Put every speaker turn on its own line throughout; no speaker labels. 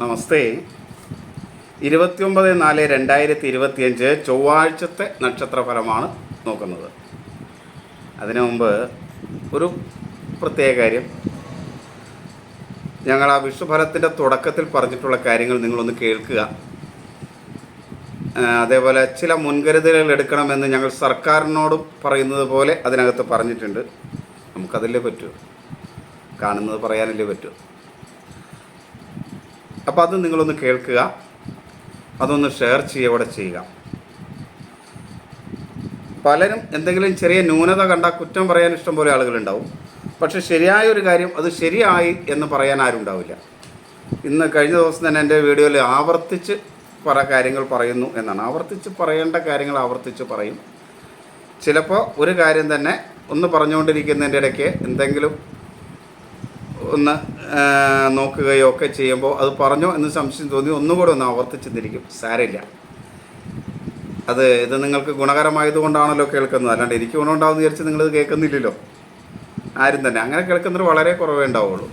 നമസ്തേ. ഇരുപത്തിയൊമ്പത് നാല് രണ്ടായിരത്തി ഇരുപത്തിയഞ്ച് ചൊവ്വാഴ്ചത്തെ നക്ഷത്രഫലമാണ് നോക്കുന്നത്. അതിനു മുമ്പ് ഒരു പ്രത്യേക കാര്യം. ഞങ്ങൾ ആ വിഷുഫലത്തിന്റെ തുടക്കത്തിൽ പറഞ്ഞിട്ടുള്ള കാര്യങ്ങൾ നിങ്ങളൊന്ന് കേൾക്കുക. അതേപോലെ ചില മുൻകരുതലുകൾ എടുക്കണമെന്ന് ഞങ്ങൾ സർക്കാരിനോടും പറയുന്നത് പോലെ അതിനകത്ത് പറഞ്ഞിട്ടുണ്ട്. നമുക്കതല്ലേ പറ്റൂ. കാണുന്നത് പറയാനല്ലേ പറ്റൂ. അപ്പോൾ അത് നിങ്ങളൊന്ന് കേൾക്കുക. അതൊന്ന് ഷെയർ ചെയ്യുക ഇവിടെ ചെയ്യുക. പലരും എന്തെങ്കിലും ചെറിയ ന്യൂനത കണ്ടാൽ കുറ്റം പറയാൻ ഇഷ്ടം പോലെ ആളുകളുണ്ടാവും. പക്ഷെ ശരിയായ ഒരു കാര്യം അത് ശരിയായി എന്ന് പറയാൻ ആരും ഉണ്ടാവില്ല. ഇന്ന് കഴിഞ്ഞ ദിവസം തന്നെ എന്റെ വീഡിയോയിൽ ആവർത്തിച്ച് പല കാര്യങ്ങൾ പറയുന്നു എന്നാണ്. ആവർത്തിച്ച് പറയേണ്ട കാര്യങ്ങൾ ആവർത്തിച്ച് പറയും. ചിലപ്പോൾ ഒരു കാര്യം തന്നെ ഒന്ന് പറഞ്ഞുകൊണ്ടിരിക്കുന്നതിന്റെ ഇടയ്ക്ക് എന്തെങ്കിലും ഒന്ന് നോക്കുകയോ ഒക്കെ ചെയ്യുമ്പോൾ അത് പറഞ്ഞോ എന്ന് സംശയം തോന്നി ഒന്നുകൂടെ ഒന്ന് ആവർത്തിച്ച് തിരിക്കും സാരമില്ല. അത് ഇത് നിങ്ങൾക്ക് ഗുണകരമായതുകൊണ്ടാണല്ലോ കേൾക്കുന്നത്. അല്ലാണ്ട് എനിക്ക് ഗുണമുണ്ടാവും വിചാരിച്ച് നിങ്ങളിത് കേൾക്കുന്നില്ലല്ലോ. ആരും തന്നെ. അങ്ങനെ കേൾക്കുന്നവർ വളരെ കുറവേ ഉണ്ടാവുള്ളൂ.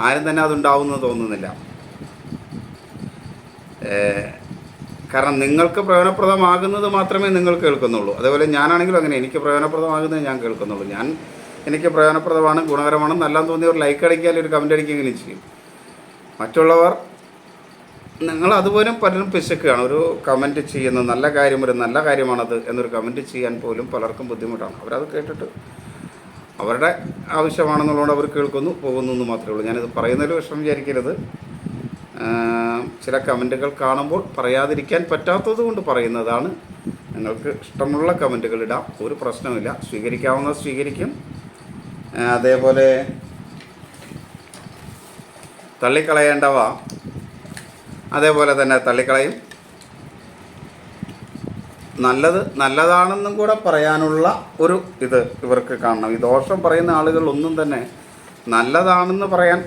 ആരും തന്നെ അതുണ്ടാവുമെന്ന് തോന്നുന്നില്ല. കാരണം നിങ്ങൾക്ക് പ്രയോജനപ്രദമാകുന്നത് മാത്രമേ നിങ്ങൾ കേൾക്കുന്നുള്ളൂ. അതേപോലെ ഞാനാണെങ്കിലും അങ്ങനെ. എനിക്ക് പ്രയോജനപ്രദമാകുന്നത് ഞാൻ കേൾക്കുന്നുള്ളൂ. ഞാൻ എനിക്ക് പ്രയോജനപ്രദമാണ് ഗുണകരമാണ്. നല്ലതെന്ന് തോന്നിയവർ ലൈക്ക് അടിക്കാൻ ഒരു കമന്റ് അടിക്കുകയെങ്കിലും ചെയ്യും. മറ്റുള്ളവർ നിങ്ങൾ അതുപോലും പലരും പിശക്കുകയാണ്. ഒരു കമന്റ് ചെയ്യുന്ന നല്ല കാര്യം ഒരു നല്ല കാര്യമാണത് എന്നൊരു കമന്റ് ചെയ്യാൻ പോലും പലർക്കും ബുദ്ധിമുട്ടാണ്. അവരത് കേട്ടിട്ട് അവരുടെ ആവശ്യമാണെന്നുള്ളതുകൊണ്ട് അവർ കേൾക്കുന്നു പോകുന്നു എന്ന് മാത്രമേ ഉള്ളൂ. ഞാനിത് പറയുന്നതിൽ വിഷമം വിചാരിക്കരുത്. ചില കമന്റുകൾ കാണുമ്പോൾ പറയാതിരിക്കാൻ പറ്റാത്തത് കൊണ്ട് പറയുന്നതാണ്. നിങ്ങൾക്ക് ഇഷ്ടമുള്ള കമന്റുകൾ ഇടാം. ഒരു പ്രശ്നമില്ല സ്വീകരിക്കാവുന്ന സ്വീകരിക്കും. അതേപോലെ തള്ളിക്കളയേണ്ടവ. അതേപോലെ തന്നെ തള്ളിക്കളയും. നല്ലത് നല്ലതാണെന്നും കൂടെ പറയാനുള്ള ഒരു ഇത് ഇവർക്ക് കാണണം. ഈ ദോഷം പറയുന്ന ആളുകൾ ഒന്നും തന്നെ നല്ലതാണെന്ന് പറയാൻ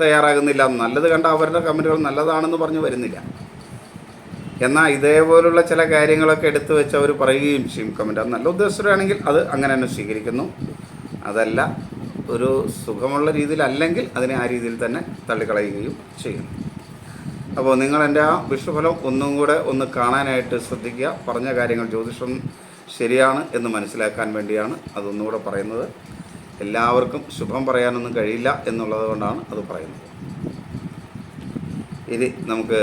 തയ്യാറാകുന്നില്ല. നല്ലത് കണ്ട അവരുടെ കമന്റുകൾ നല്ലതാണെന്ന് പറഞ്ഞു വരുന്നില്ല. എന്നാൽ ഇതേപോലുള്ള ചില കാര്യങ്ങളൊക്കെ എടുത്തു വെച്ച് അവർ പറയുകയും ചെയ്യും. കമന്റ് അത് നല്ല ഉദ്ദേശത്തിലാണെങ്കിൽ അത് അങ്ങനെ തന്നെ സ്വീകരിക്കുന്നു. അതല്ല ഒരു സുഖമുള്ള രീതിയിലല്ലെങ്കിൽ അതിനെ ആ രീതിയിൽ തന്നെ തള്ളിക്കളയുകയും ചെയ്യുന്നു. അപ്പോൾ നിങ്ങൾ എന്റെ ആ വിഷുഫലം ഒന്നും കൂടെ ഒന്ന് കാണാനായിട്ട് ശ്രദ്ധിക്കുക. പറഞ്ഞ കാര്യങ്ങൾ ജ്യോതിഷം ശരിയാണ് എന്ന് മനസ്സിലാക്കാൻ വേണ്ടിയാണ് അതൊന്നുകൂടെ പറയുന്നത്. എല്ലാവർക്കും ശുഭം പറയാനൊന്നും കഴിയില്ല എന്നുള്ളത് കൊണ്ടാണ് അത് പറയുന്നത്. ഇനി നമുക്ക്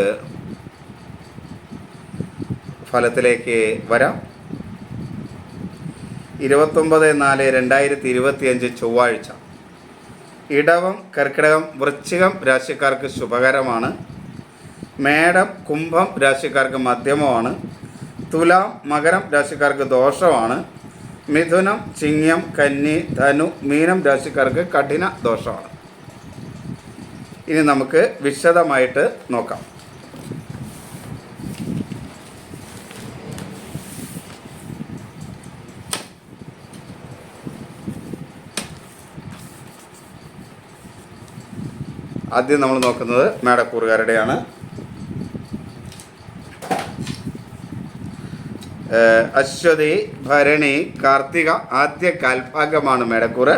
ഫലത്തിലേക്ക് വരാം. ഇരുപത്തൊമ്പത് നാല് രണ്ടായിരത്തി ഇരുപത്തിയഞ്ച് ചൊവ്വാഴ്ച. ഇടവം കർക്കിടകം വൃശ്ചികം രാശിക്കാർക്ക് ശുഭകരമാണ്. മേടം കുംഭം രാശിക്കാർക്ക് മധ്യമമാണ്. തുലാം മകരം രാശിക്കാർക്ക് ദോഷമാണ്. മിഥുനം ചിങ്ങം കന്നി ധനു മീനം രാശിക്കാർക്ക് കഠിന ദോഷമാണ്. ഇനി നമുക്ക് വിശദമായിട്ട് നോക്കാം. ആദ്യം നമ്മൾ നോക്കുന്നത് മേടക്കൂറുകാരുടെയാണ്. അശ്വതി ഭരണി കാർത്തിക ആദ്യ കാൽഭാഗമാണ് മേടക്കൂറ്.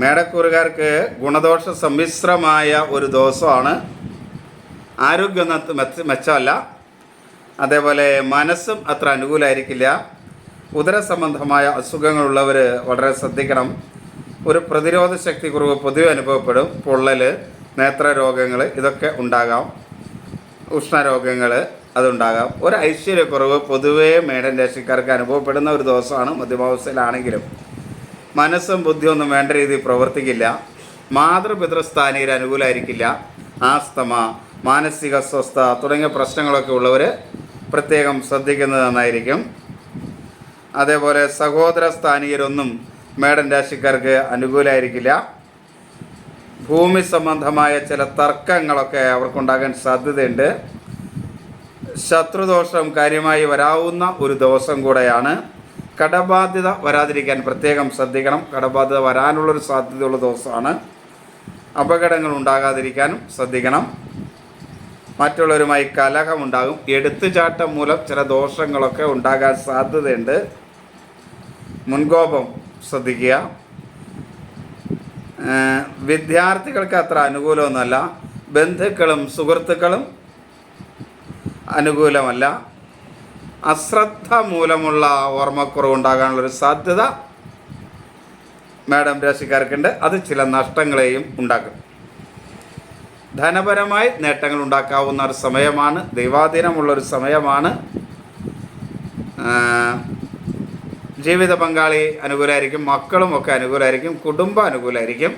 മേടക്കൂറുകാർക്ക് ഗുണദോഷ സമ്മിശ്രമായ ഒരു ദിവസമാണ്. ആരോഗ്യം ഒന്നും മെച്ചമല്ല. അതേപോലെ മനസ്സും അത്ര അനുകൂലമായിരിക്കില്ല ഉദര സംബന്ധമായ അസുഖങ്ങളുള്ളവർ വളരെ ശ്രദ്ധിക്കണം. ഒരു പ്രതിരോധ ശക്തി കുറവ് പൊതുവെ അനുഭവപ്പെടും. പൊള്ളൽ നേത്രരോഗങ്ങൾ ഇതൊക്കെ ഉണ്ടാകാം. ഉഷ്ണരോഗങ്ങൾ അതുണ്ടാകാം. ഒരു ഐശ്വര്യക്കുറവ് പൊതുവേ മേടൻ രാശിക്കാർക്ക് അനുഭവപ്പെടുന്ന ഒരു ദിവസമാണ് മധ്യമാവസ്ഥയിലാണെങ്കിലും. മനസ്സും ബുദ്ധിയൊന്നും വേണ്ട രീതിയിൽ പ്രവർത്തിക്കില്ല. മാതൃപിതൃസ്ഥാനീയർ അനുകൂലമായിരിക്കില്ല ആസ്തമ മാനസിക അസ്വസ്ഥ തുടങ്ങിയ പ്രശ്നങ്ങളൊക്കെ ഉള്ളവർ പ്രത്യേകം ശ്രദ്ധിക്കുന്നത് നന്നായിരിക്കും. അതേപോലെ സഹോദര സ്ഥാനീയരൊന്നും മേടൻ രാശിക്കാർക്ക് അനുകൂലമായിരിക്കില്ല ഭൂമി സംബന്ധമായ ചില തർക്കങ്ങളൊക്കെ അവർക്കുണ്ടാകാൻ സാധ്യതയുണ്ട്. ശത്രുദോഷം കാര്യമായി വരാവുന്ന ഒരു ദിവസം കൂടെയാണ്. കടബാധ്യത വരാതിരിക്കാൻ പ്രത്യേകം ശ്രദ്ധിക്കണം. കടബാധ്യത വരാനുള്ളൊരു സാധ്യതയുള്ള ദിവസമാണ്. അപകടങ്ങൾ ഉണ്ടാകാതിരിക്കാനും ശ്രദ്ധിക്കണം. മറ്റുള്ളവരുമായി കലഹമുണ്ടാകും. എടുത്തുചാട്ടം മൂലം ചില ദോഷങ്ങളൊക്കെ ഉണ്ടാകാൻ സാധ്യതയുണ്ട്. മുൻകോപം ശ്രദ്ധിക്കുക. വിദ്യാർത്ഥികൾക്ക് അത്ര അനുകൂലമൊന്നുമല്ല. ബന്ധുക്കളും സുഹൃത്തുക്കളും അനുകൂലമല്ല. അശ്രദ്ധ മൂലമുള്ള ഓർമ്മക്കുറവ് ഉണ്ടാകാനുള്ളൊരു സാധ്യത മാഡം രാശിക്കാർക്കുണ്ട്. അത് ചില നഷ്ടങ്ങളെയും ഉണ്ടാക്കും. ധനപരമായി നേട്ടങ്ങൾ ഉണ്ടാക്കാവുന്ന ഒരു സമയമാണ്. ദൈവാധീനമുള്ളൊരു സമയമാണ്. ജീവിത പങ്കാളി അനുകൂലമായിരിക്കും മക്കളും ഒക്കെ അനുകൂലമായിരിക്കും കുടുംബം അനുകൂലമായിരിക്കും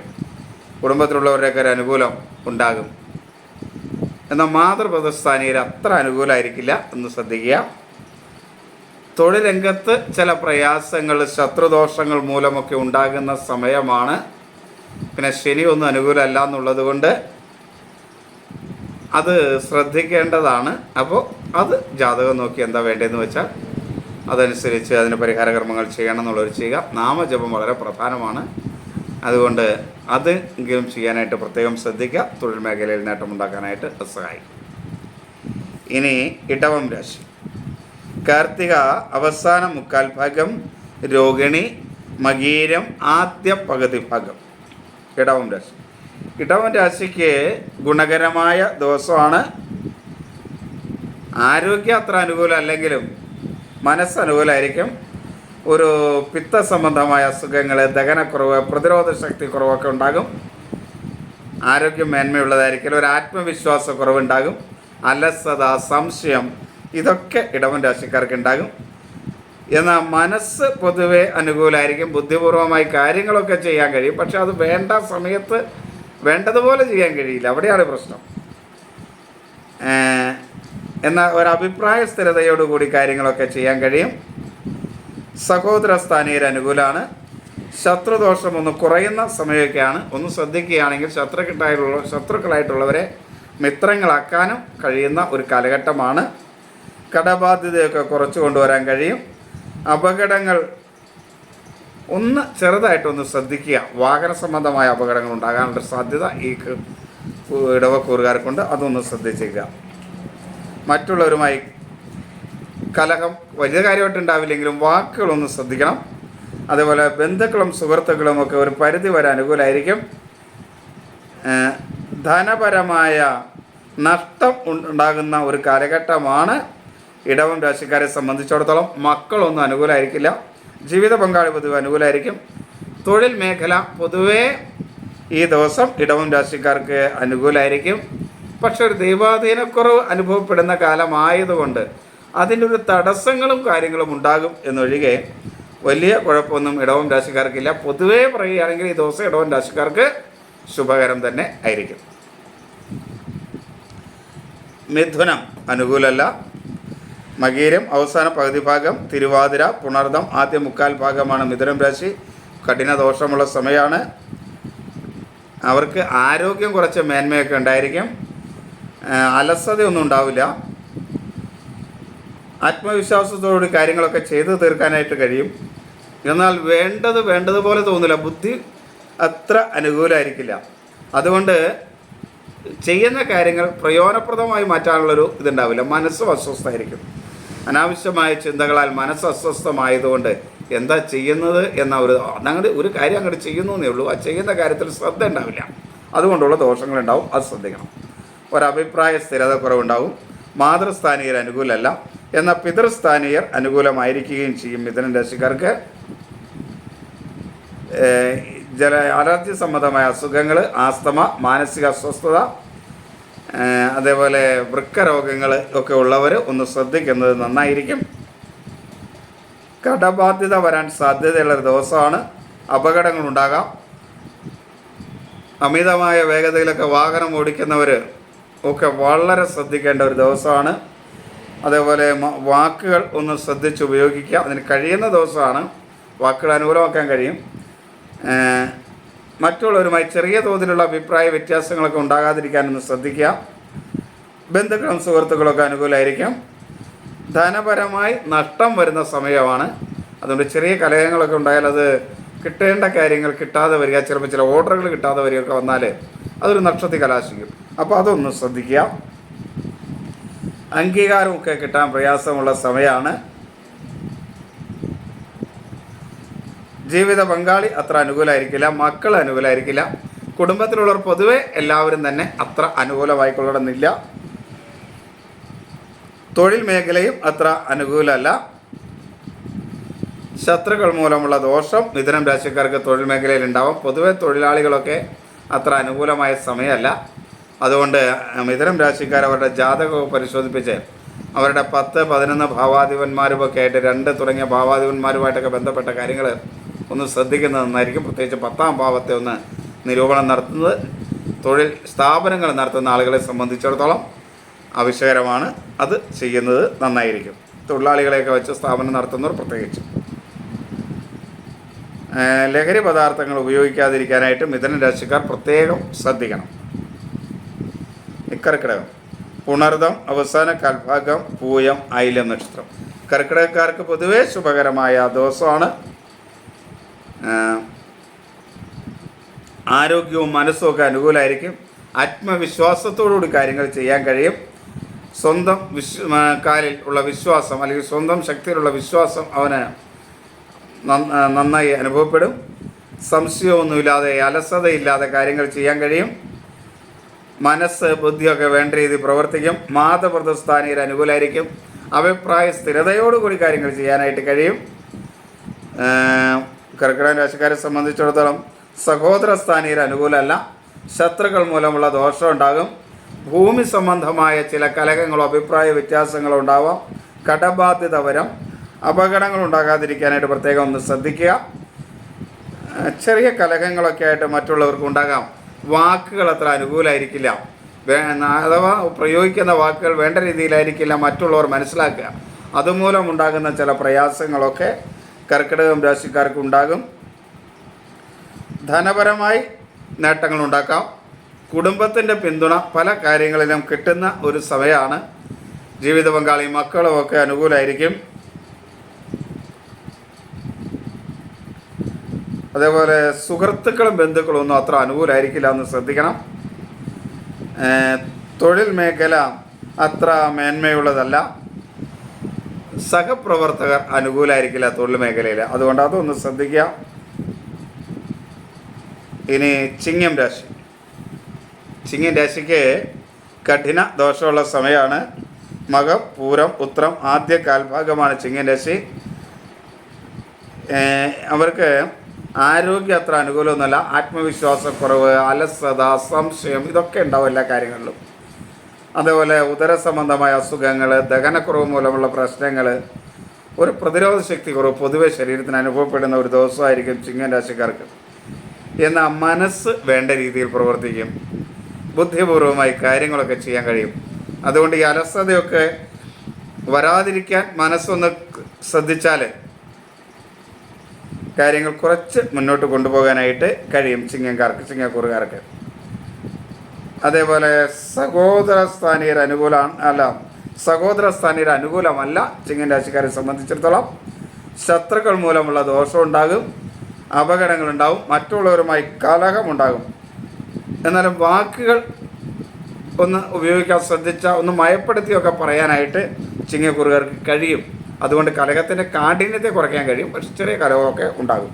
കുടുംബത്തിലുള്ളവരുടെയൊക്കെ ഒരു അനുകൂലം ഉണ്ടാകും. എന്നാൽ മാതൃപ്രദസ്ഥാനിയിൽ അത്ര അനുകൂലമായിരിക്കില്ല എന്ന് ശ്രദ്ധിക്കുക. തൊഴിൽ രംഗത്ത് ചില പ്രയാസങ്ങൾ ശത്രുദോഷങ്ങൾ മൂലമൊക്കെ ഉണ്ടാകുന്ന സമയമാണ്. പിന്നെ ശനി ഒന്നും അനുകൂലമല്ല എന്നുള്ളത് കൊണ്ട് അത് ശ്രദ്ധിക്കേണ്ടതാണ്. അപ്പോൾ അത് ജാതകം നോക്കി എന്താ വേണ്ടതെന്ന് വെച്ചാൽ അതനുസരിച്ച് അതിന് പരിഹാര കർമ്മങ്ങൾ ചെയ്യണം എന്നുള്ളവർ ചെയ്യുക. നാമജപം വളരെ പ്രധാനമാണ്. അതുകൊണ്ട് അത് എങ്കിലും ചെയ്യാനായിട്ട് പ്രത്യേകം ശ്രദ്ധിക്കുക. തൊഴിൽ മേഖലയിൽ നേട്ടമുണ്ടാക്കാനായിട്ട് സഹായിക്കും. ഇനി ഇടവം രാശി. കാർത്തിക അവസാന മുക്കാൽ ഭാഗം രോഹിണി മകീരം ആദ്യ പകുതി ഭാഗം. ഇടവം രാശി. ഇടവം രാശിക്ക് ഗുണകരമായ ദിവസമാണ്. ആരോഗ്യം അത്ര അനുകൂലം അല്ലെങ്കിലും മനസ്സ് അനുകൂലമായിരിക്കും ഒരു പിത്ത സംബന്ധമായ അസുഖങ്ങൾ ദഹനക്കുറവ് പ്രതിരോധ ശക്തി കുറവൊക്കെ ഉണ്ടാകും. ആരോഗ്യം മേന്മയുള്ളതായിരിക്കും. ഒരു ആത്മവിശ്വാസ ഉണ്ടാകും അലസത സംശയം ഇതൊക്കെ ഇടവൻ രാശിക്കാർക്ക് ഉണ്ടാകും. എന്നാൽ മനസ്സ് പൊതുവെ അനുകൂലമായിരിക്കും ബുദ്ധിപൂർവമായി കാര്യങ്ങളൊക്കെ ചെയ്യാൻ കഴിയും. പക്ഷെ അത് വേണ്ട സമയത്ത് വേണ്ടതുപോലെ ചെയ്യാൻ കഴിയില്ല. അവിടെയാണ് പ്രശ്നം. ഏഹ് എന്നാൽ ഒരു അഭിപ്രായ സ്ഥിരതയോടുകൂടി കാര്യങ്ങളൊക്കെ ചെയ്യാൻ കഴിയും. സഹോദര സ്ഥാനീയർ അനുകൂലമാണ് ശത്രുദോഷം ഒന്ന് കുറയുന്ന സമയമൊക്കെയാണ്. ഒന്ന് ശ്രദ്ധിക്കുകയാണെങ്കിൽ ശത്രുക്കിട്ടായിട്ടുള്ള ശത്രുക്കളായിട്ടുള്ളവരെ മിത്രങ്ങളാക്കാനും കഴിയുന്ന ഒരു കാലഘട്ടമാണ്. കടബാധ്യതയൊക്കെ കുറച്ചു കൊണ്ടുവരാൻ കഴിയും. അപകടങ്ങൾ ഒന്ന് ചെറുതായിട്ടൊന്ന് ശ്രദ്ധിക്കുക. വാഹന സംബന്ധമായ അപകടങ്ങൾ ഉണ്ടാകാനുള്ള സാധ്യത ഈ ഇടവക്കൂറുകാർക്കുണ്ട് അതൊന്ന് ശ്രദ്ധിച്ചേക്കുക. മറ്റുള്ളവരുമായി കലഹം വലിയ കാര്യമായിട്ട് ഉണ്ടാവില്ലെങ്കിലും വാക്കുകളൊന്ന് ശ്രദ്ധിക്കണം. അതേപോലെ ബന്ധുക്കളും സുഹൃത്തുക്കളും ഒക്കെ ഒരു പരിധി വരെ അനുകൂലമായിരിക്കും ധനപരമായ നഷ്ടം ഉണ്ടാകുന്ന ഒരു കാലഘട്ടമാണ് ഇടവം രാശിക്കാരെ സംബന്ധിച്ചിടത്തോളം മക്കളൊന്നും അനുകൂലമായിരിക്കില്ല ജീവിത പങ്കാളി പൊതുവെ അനുകൂലമായിരിക്കും തൊഴിൽ മേഖല പൊതുവേ ഈ ദിവസം ഇടവം രാശിക്കാർക്ക് അനുകൂലമായിരിക്കും പക്ഷെ ഒരു ദൈവാധീനക്കുറവ് അനുഭവപ്പെടുന്ന കാലമായതുകൊണ്ട് അതിന്റെ ഒരു തടസ്സങ്ങളും കാര്യങ്ങളും ഉണ്ടാകും എന്നൊഴികെ വലിയ കുഴപ്പമൊന്നും ഇടവം രാശിക്കാർക്കില്ല. പൊതുവേ പറയുകയാണെങ്കിൽ ഈ ദിവസം ഇടവം രാശിക്കാർക്ക് ശുഭകരം തന്നെ ആയിരിക്കും. മിഥുനം അനുകൂലമല്ല. മകീരം അവസാന പകുതി ഭാഗം തിരുവാതിര പുണർദം ആദ്യ മുക്കാൽ ഭാഗമാണ് മിഥുനം രാശി. കഠിന ദോഷമുള്ള സമയമാണ്. അവർക്ക് ആരോഗ്യം കുറച്ച് മേന്മയൊക്കെ ഉണ്ടായിരിക്കും. അലസതയൊന്നും ഉണ്ടാവില്ല. ആത്മവിശ്വാസത്തോടുകൂടി കാര്യങ്ങളൊക്കെ ചെയ്തു തീർക്കാനായിട്ട് കഴിയും. എന്നാൽ വേണ്ടത് വേണ്ടതുപോലെ തോന്നില്ല. ബുദ്ധി അത്ര അനുകൂലമായിരിക്കില്ല അതുകൊണ്ട് ചെയ്യുന്ന കാര്യങ്ങൾ പ്രയോജനപ്രദമായി മാറ്റാനുള്ളൊരു ഇതുണ്ടാവില്ല. മനസ്സും അസ്വസ്ഥമായിരിക്കും. അനാവശ്യമായ ചിന്തകളാൽ മനസ്സ് അസ്വസ്ഥമായതുകൊണ്ട് എന്താ ചെയ്യുന്നത് എന്ന ഒരു അങ്ങോട്ട് ഒരു കാര്യം അങ്ങോട്ട് ചെയ്യുന്നു എന്നേ ഉള്ളൂ. ആ ചെയ്യുന്ന കാര്യത്തിൽ ശ്രദ്ധ ഉണ്ടാവില്ല. അതുകൊണ്ടുള്ള ദോഷങ്ങളുണ്ടാവും. അത് ശ്രദ്ധിക്കണം. ഒരഭിപ്രായ സ്ഥിരത കുറവുണ്ടാവും. മാതൃസ്ഥാനീയർ അനുകൂലമല്ല. എന്നാൽ പിതൃസ്ഥാനീയർ അനുകൂലമായിരിക്കുകയും ചെയ്യും മിഥുനൻ രാശിക്കാർക്ക്. ജല അലർജി സംബന്ധമായ അസുഖങ്ങൾ ആസ്തമ മാനസിക അസ്വസ്ഥത അതേപോലെ അതേപോലെ വൃക്കരോഗങ്ങൾ ഒക്കെ ഉള്ളവർ ഒന്ന് ശ്രദ്ധിക്കുന്നത് നന്നായിരിക്കും. കടബാധ്യത വരാൻ സാധ്യതയുള്ളൊരു ദിവസമാണ്. അപകടങ്ങളുണ്ടാകാം. അമിതമായ വേഗതയിലൊക്കെ വാഹനം ഓടിക്കുന്നവർ ഒക്കെ വളരെ ശ്രദ്ധിക്കേണ്ട ഒരു ദിവസമാണ്. അതേപോലെ വാക്കുകൾ ഒന്ന് ശ്രദ്ധിച്ച് ഉപയോഗിക്കുക. അതിന് കഴിയുന്ന ദിവസമാണ് വാക്കുകൾ അനുകൂലമാക്കാൻ കഴിയും. മറ്റുള്ളവരുമായി ചെറിയ തോതിലുള്ള അഭിപ്രായ വ്യത്യാസങ്ങളൊക്കെ ഉണ്ടാകാതിരിക്കാനൊന്ന് ശ്രദ്ധിക്കുക. ബന്ധുക്കളും സുഹൃത്തുക്കളൊക്കെ അനുകൂലമായിരിക്കും ധനപരമായി നഷ്ടം വരുന്ന സമയമാണ്. അതുകൊണ്ട് ചെറിയ കലഹങ്ങളൊക്കെ ഉണ്ടായാൽ അത് കിട്ടേണ്ട കാര്യങ്ങൾ കിട്ടാതെ വരിക. ചിലപ്പോൾ ചില ഓർഡറുകൾ കിട്ടാതെ വരികയൊക്കെ വന്നാൽ അതൊരു നക്ഷത്തി കലാശിക്കും. അപ്പോൾ അതൊന്ന് ശ്രദ്ധിക്കുക. അംഗീകാരമൊക്കെ കിട്ടാൻ പ്രയാസമുള്ള സമയമാണ് ജീവിത പങ്കാളി അത്ര അനുകൂലമായിരിക്കില്ല മക്കൾ അനുകൂലമായിരിക്കില്ല കുടുംബത്തിലുള്ളവർ പൊതുവെ എല്ലാവരും തന്നെ അത്ര അനുകൂലമായിക്കൊള്ളണമെന്നില്ല. തൊഴിൽ മേഖലയും അത്ര അനുകൂലമല്ല. ശത്രുക്കൾ മൂലമുള്ള ദോഷം മിഥുനം രാശിക്കാർക്ക് തൊഴിൽ മേഖലയിൽ ഉണ്ടാവും പൊതുവെ തൊഴിലാളികളൊക്കെ അത്ര അനുകൂലമായ സമയമല്ല. അതുകൊണ്ട് ഇത്തരം രാശിക്കാർ അവരുടെ ജാതകവും പരിശോധിപ്പിച്ച് അവരുടെ പത്ത് പതിനൊന്ന് ഭാവാധിപന്മാരുമൊക്കെ ആയിട്ട് രണ്ട് തുടങ്ങിയ ഭാവാധിപന്മാരുമായിട്ടൊക്കെ ബന്ധപ്പെട്ട കാര്യങ്ങൾ ഒന്ന് ശ്രദ്ധിക്കുന്നത് നന്നായിരിക്കും. പ്രത്യേകിച്ച് പത്താം ഭാവത്തെ ഒന്ന് നിരൂപണം നടത്തുന്നത് തൊഴിൽ സ്ഥാപനങ്ങൾ നടത്തുന്ന ആളുകളെ സംബന്ധിച്ചിടത്തോളം ആവശ്യകരമാണ് അത് ചെയ്യുന്നത് നന്നായിരിക്കും. തൊഴിലാളികളെയൊക്കെ വെച്ച് സ്ഥാപനം നടത്തുന്നവർ പ്രത്യേകിച്ച്. ലഹരി പദാർത്ഥങ്ങൾ ഉപയോഗിക്കാതിരിക്കാനായിട്ട് മിഥുന രാശിക്കാർ പ്രത്യേകം ശ്രദ്ധിക്കണം. ഇക്കർക്കിടകം പുണർദം അവസാന കൽഭാഗം പൂയം ഐലം നക്ഷത്രം. കർക്കിടകക്കാർക്ക് പൊതുവേ ശുഭകരമായ ദിവസമാണ്. ആരോഗ്യവും മനസ്സും ഒക്കെ അനുകൂലമായിരിക്കും ആത്മവിശ്വാസത്തോടുകൂടി കാര്യങ്ങൾ ചെയ്യാൻ കഴിയും. സ്വന്തം വിശ്വ കാലിൽ ഉള്ള വിശ്വാസം അല്ലെങ്കിൽ സ്വന്തം ശക്തിയിലുള്ള വിശ്വാസം അവന് നന്നായി അനുഭവപ്പെടും. സംശയമൊന്നുമില്ലാതെ അലസതയില്ലാതെ കാര്യങ്ങൾ ചെയ്യാൻ കഴിയും. മനസ്സ് ബുദ്ധിയൊക്കെ വേണ്ട രീതിയിൽ പ്രവർത്തിക്കും. മാതൃപ്രതിസ്ഥാനീയർ അനുകൂലമായിരിക്കും അഭിപ്രായ സ്ഥിരതയോടുകൂടി കാര്യങ്ങൾ ചെയ്യാനായിട്ട് കഴിയും. കർക്കിടക രാശിക്കാരെ സംബന്ധിച്ചിടത്തോളം സഹോദര സ്ഥാനീയർ അനുകൂലമല്ല. ശത്രുക്കൾ മൂലമുള്ള ദോഷം ഉണ്ടാകും. ഭൂമി സംബന്ധമായ ചില കലഹങ്ങളോ അഭിപ്രായ വ്യത്യാസങ്ങളോ ഉണ്ടാവാം. കടബാധ്യത വരം. അപകടങ്ങൾ ഉണ്ടാകാതിരിക്കാനായിട്ട് പ്രത്യേകം ഒന്ന് ശ്രദ്ധിക്കുക. ചെറിയ കലഹങ്ങളൊക്കെ ആയിട്ട് മറ്റുള്ളവർക്ക് ഉണ്ടാകാം. വാക്കുകൾ അത്ര അനുകൂലമായിരിക്കില്ല അഥവാ പ്രയോഗിക്കുന്ന വാക്കുകൾ വേണ്ട രീതിയിലായിരിക്കില്ല മറ്റുള്ളവർ മനസ്സിലാക്കുക. അതുമൂലം ഉണ്ടാകുന്ന ചില പ്രയാസങ്ങളൊക്കെ കർക്കിടകം രാശിക്കാർക്ക് ഉണ്ടാകും. ധനപരമായി നേട്ടങ്ങൾ ഉണ്ടാക്കാം. കുടുംബത്തിന്റെ പിന്തുണ പല കാര്യങ്ങളിലും കിട്ടുന്ന ഒരു സമയമാണ്. ജീവിത പങ്കാളി മക്കളും ഒക്കെ അനുകൂലമായിരിക്കും അതേപോലെ സുഹൃത്തുക്കളും ബന്ധുക്കളും ഒന്നും അത്ര അനുകൂലമായിരിക്കില്ല എന്ന് ശ്രദ്ധിക്കണം. തൊഴിൽ മേഖല അത്ര മേന്മയുള്ളതല്ല. സഹപ്രവർത്തകർ അനുകൂലമായിരിക്കില്ല തൊഴിൽ മേഖലയിൽ അതുകൊണ്ട് അതൊന്ന് ശ്രദ്ധിക്കുക. ഇനി ചിങ്ങം രാശി. ചിങ്ങം രാശിക്ക് കഠിന ദോഷമുള്ള സമയമാണ്. മകം പൂരം ഉത്രം ആദ്യ കാൽഭാഗമാണ് ചിങ്ങം രാശി. അവർക്ക് ആരോഗ്യം അത്ര അനുകൂലമൊന്നുമല്ല. ആത്മവിശ്വാസക്കുറവ് അലസത സംശയം ഇതൊക്കെ ഉണ്ടാവും എല്ലാ കാര്യങ്ങളിലും. അതേപോലെ ഉദര സംബന്ധമായ അസുഖങ്ങൾ ദഹനക്കുറവ് മൂലമുള്ള പ്രശ്നങ്ങൾ ഒരു പ്രതിരോധ ശക്തി കുറവ് പൊതുവെ ശരീരത്തിന് അനുഭവപ്പെടുന്ന ഒരു ദിവസമായിരിക്കും ചിങ്ങൻ രാശിക്കാർക്ക്. എന്നാൽ മനസ്സ് വേണ്ട രീതിയിൽ പ്രവർത്തിക്കും. ബുദ്ധിപൂർവമായി കാര്യങ്ങളൊക്കെ ചെയ്യാൻ കഴിയും. അതുകൊണ്ട് ഈ അലസതയൊക്കെ വരാതിരിക്കാൻ മനസ്സൊന്ന് ശ്രദ്ധിച്ചാൽ കാര്യങ്ങൾ കുറച്ച് മുന്നോട്ട് കൊണ്ടുപോകാനായിട്ട് കഴിയും. ചിങ്ങംകാർക്ക് ചിങ്ങക്കൂറുകാർക്ക്. അതേപോലെ സഹോദര സ്ഥാനീയർ അനുകൂലമാണ് അല്ല സഹോദര സ്ഥാനീയർ അനുകൂലമല്ല. ചിങ്ങൻ രാശിക്കാരെ സംബന്ധിച്ചിടത്തോളം ശത്രുക്കൾ മൂലമുള്ള ദോഷം ഉണ്ടാകും അപകടങ്ങളുണ്ടാവും മറ്റുള്ളവരുമായി കലഹമുണ്ടാകും. എന്നാലും വാക്കുകൾ ഒന്ന് ഉപയോഗിക്കാൻ ശ്രദ്ധിച്ച ഒന്ന് മയപ്പെടുത്തിയൊക്കെ പറയാനായിട്ട് ചിങ്ങക്കുറുകാർക്ക് കഴിയും. അതുകൊണ്ട് കലഹത്തിന്റെ കാഠിന്യത്തെ കുറയ്ക്കാൻ കഴിയും. പക്ഷെ ചെറിയ കലഹമൊക്കെ ഉണ്ടാകും.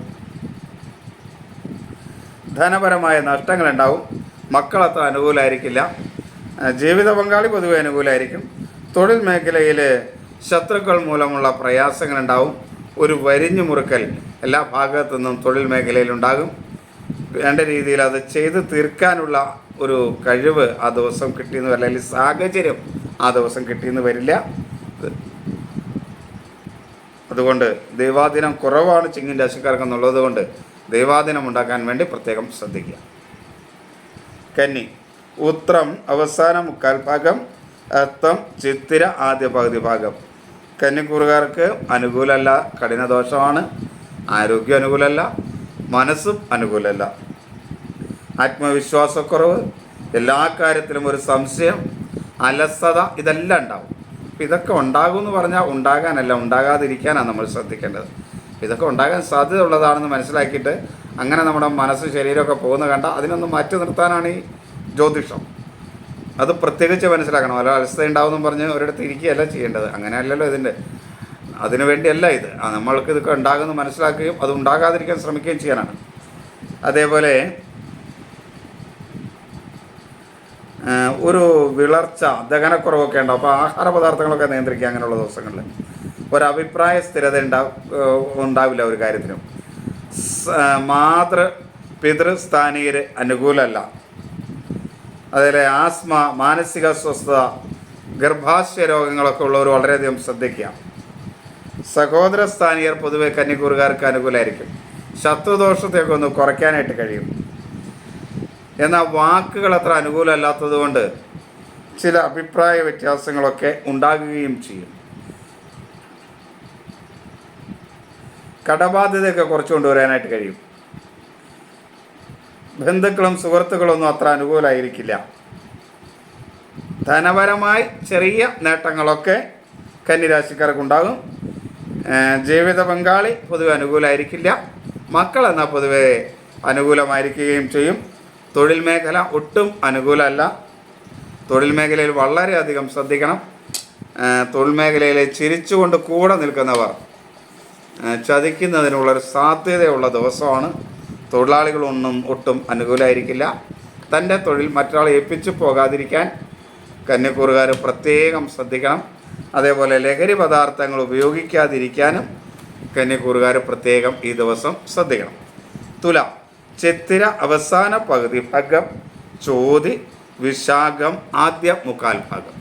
ധനപരമായ നഷ്ടങ്ങളുണ്ടാവും. മക്കളത്ര അനുകൂലമായിരിക്കില്ല ജീവിത പങ്കാളി പൊതുവെ അനുകൂലമായിരിക്കും തൊഴിൽ മേഖലയിൽ ശത്രുക്കൾ മൂലമുള്ള പ്രയാസങ്ങളുണ്ടാവും. ഒരു വരിഞ്ഞു മുറുക്കൽ എല്ലാ ഭാഗത്തു നിന്നും തൊഴിൽ മേഖലയിൽ ഉണ്ടാകും. വേണ്ട രീതിയിൽ അത് ചെയ്ത് തീർക്കാനുള്ള ഒരു കഴിവ് ആ ദിവസം കിട്ടിയെന്ന് വരില്ല. അല്ലെങ്കിൽ സാഹചര്യം ആ ദിവസം കിട്ടിയെന്ന് വരില്ല. അതുകൊണ്ട് ദൈവാദിനം കുറവാണ് ചിങ്ങിൻ രാശിക്കാർക്ക് എന്നുള്ളത് കൊണ്ട് ദൈവാദിനം ഉണ്ടാക്കാൻ വേണ്ടി പ്രത്യേകം ശ്രദ്ധിക്കുക. കന്നി ഉത്രം അവസാന മുക്കാൽ ഭാഗം അത്തം ചിത്തിര ആദ്യ പകുതി ഭാഗം. കന്നിക്കൂറുകാർക്ക് അനുകൂലമല്ല കഠിനദോഷമാണ് ആരോഗ്യം അനുകൂലമല്ല മനസ്സും അനുകൂലമല്ല ആത്മവിശ്വാസക്കുറവ് എല്ലാ കാര്യത്തിലും ഒരു സംശയം അലസത ഇതെല്ലാം ഉണ്ടാവും. അപ്പം ഇതൊക്കെ ഉണ്ടാകും എന്ന് പറഞ്ഞാൽ ഉണ്ടാകാനല്ല ഉണ്ടാകാതിരിക്കാനാണ് നമ്മൾ ശ്രദ്ധിക്കേണ്ടത്. ഇതൊക്കെ ഉണ്ടാകാൻ സാധ്യത ഉള്ളതാണെന്ന് മനസ്സിലാക്കിയിട്ട് അങ്ങനെ നമ്മുടെ മനസ്സ് ശരീരമൊക്കെ പോകുന്ന കണ്ട അതിനൊന്ന് മാറ്റി നിർത്താനാണ് ഈ ജ്യോതിഷം. അത് പ്രത്യേകിച്ച് മനസ്സിലാക്കണം. ഓരോ അവസ്ഥ ഉണ്ടാവുമെന്ന് പറഞ്ഞ് ഒരിടത്ത് ഇരിക്കുകയല്ല ചെയ്യേണ്ടത്. അങ്ങനെയല്ലല്ലോ ഇതിന്റെ അതിനു വേണ്ടിയല്ല ഇത്. നമ്മൾക്ക് ഇതൊക്കെ ഉണ്ടാകുമെന്ന് മനസ്സിലാക്കുകയും അത് ഉണ്ടാകാതിരിക്കാൻ ശ്രമിക്കുകയും ചെയ്യാനാണ്. അതേപോലെ ആ, ഒരു വിളർച്ച ദഹനക്കുറവൊക്കെ ഉണ്ടാവും. അപ്പോൾ ആഹാര പദാർത്ഥങ്ങളൊക്കെ നിയന്ത്രിക്കുക അങ്ങനെയുള്ള ദിവസങ്ങളിൽ. ഒരഭിപ്രായ സ്ഥിരത ഉണ്ടാവും ഉണ്ടാവില്ല ഒരു കാര്യത്തിനും. മാതൃ പിതൃസ്ഥാനീയർ അനുകൂലമല്ല. അതേപോലെ ആസ്മ മാനസിക അസ്വസ്ഥത ഗർഭാശയ രോഗങ്ങളൊക്കെ ഉള്ളവർ വളരെയധികം ശ്രദ്ധിക്കുക. സഹോദര സ്ഥാനീയർ പൊതുവെ കന്നിക്കൂറുകാർക്ക് അനുകൂലമായിരിക്കും. ശത്രുദോഷത്തെയൊക്കെ ഒന്ന് കുറയ്ക്കാനായിട്ട് കഴിയും. എന്നാൽ വാക്കുകൾ അത്ര അനുകൂലമല്ലാത്തത് കൊണ്ട് ചില അഭിപ്രായ വ്യത്യാസങ്ങളൊക്കെ ഉണ്ടാകുകയും ചെയ്യും. കടബാധ്യതയൊക്കെ കുറച്ച് കൊണ്ടുവരാനായിട്ട് കഴിയും. ബന്ധുക്കളും സുഹൃത്തുക്കളൊന്നും അത്ര അനുകൂലമായിരിക്കില്ല. ധനപരമായി ചെറിയ നേട്ടങ്ങളൊക്കെ കന്നിരാശിക്കാർക്കുണ്ടാകും. ജീവിത പങ്കാളി പൊതുവെ അനുകൂലമായിരിക്കില്ല. മക്കൾ എന്നാൽ പൊതുവെ അനുകൂലമായിരിക്കുകയും ചെയ്യും. തൊഴിൽ മേഖല ഒട്ടും അനുകൂലമല്ല. തൊഴിൽ മേഖലയിൽ വളരെയധികം ശ്രദ്ധിക്കണം. തൊഴിൽ മേഖലയിൽ ചിരിച്ചുകൊണ്ട് കൂടെ നിൽക്കുന്നവർ ചതിക്കുന്നതിനുള്ളൊരു സാധ്യതയുള്ള ദിവസമാണ്. തൊഴിലാളികളൊന്നും ഒട്ടും അനുകൂലമായിരിക്കില്ല. തന്റെ തൊഴിൽ മറ്റൊരാളെ ഏൽപ്പിച്ചു പോകാതിരിക്കാൻ കന്യക്കൂറുകാർ പ്രത്യേകം ശ്രദ്ധിക്കണം. അതേപോലെ ലഹരി പദാർത്ഥങ്ങൾ ഉപയോഗിക്കാതിരിക്കാനും കന്യക്കൂറുകാർ പ്രത്യേകം ഈ ദിവസം ശ്രദ്ധിക്കണം. തുല. ചിത്തിര അവസാന പകുതി ഭാഗം ചോതി വിശാഖം ആദ്യ മുക്കാൽ ഭാഗം.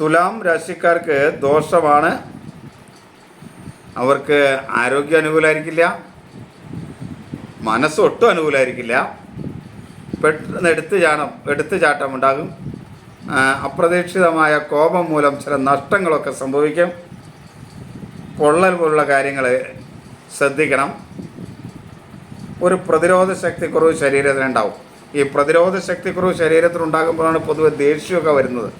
തുലാം രാശിക്കാർക്ക് ദോഷമാണ്. അവർക്ക് ആരോഗ്യം അനുകൂലമായിരിക്കില്ല മനസ്സ് ഒട്ടും അനുകൂലമായിരിക്കില്ല പെട്ടെന്ന് എടുത്തു ചാണം എടുത്തു ചാട്ടം ഉണ്ടാകും ആ, അപ്രതീക്ഷിതമായ കോപം മൂലം ചില നഷ്ടങ്ങളൊക്കെ സംഭവിക്കും. പൊള്ളൽ പോലുള്ള കാര്യങ്ങൾ ശ്രദ്ധിക്കണം. ഒരു പ്രതിരോധ ശക്തിക്കുറവ് ശരീരത്തിനുണ്ടാവും. ഈ പ്രതിരോധ ശക്തിക്കുറവ് ശരീരത്തിനുണ്ടാകുമ്പോഴാണ് പൊതുവെ ദേഷ്യമൊക്കെ വരുന്നത്.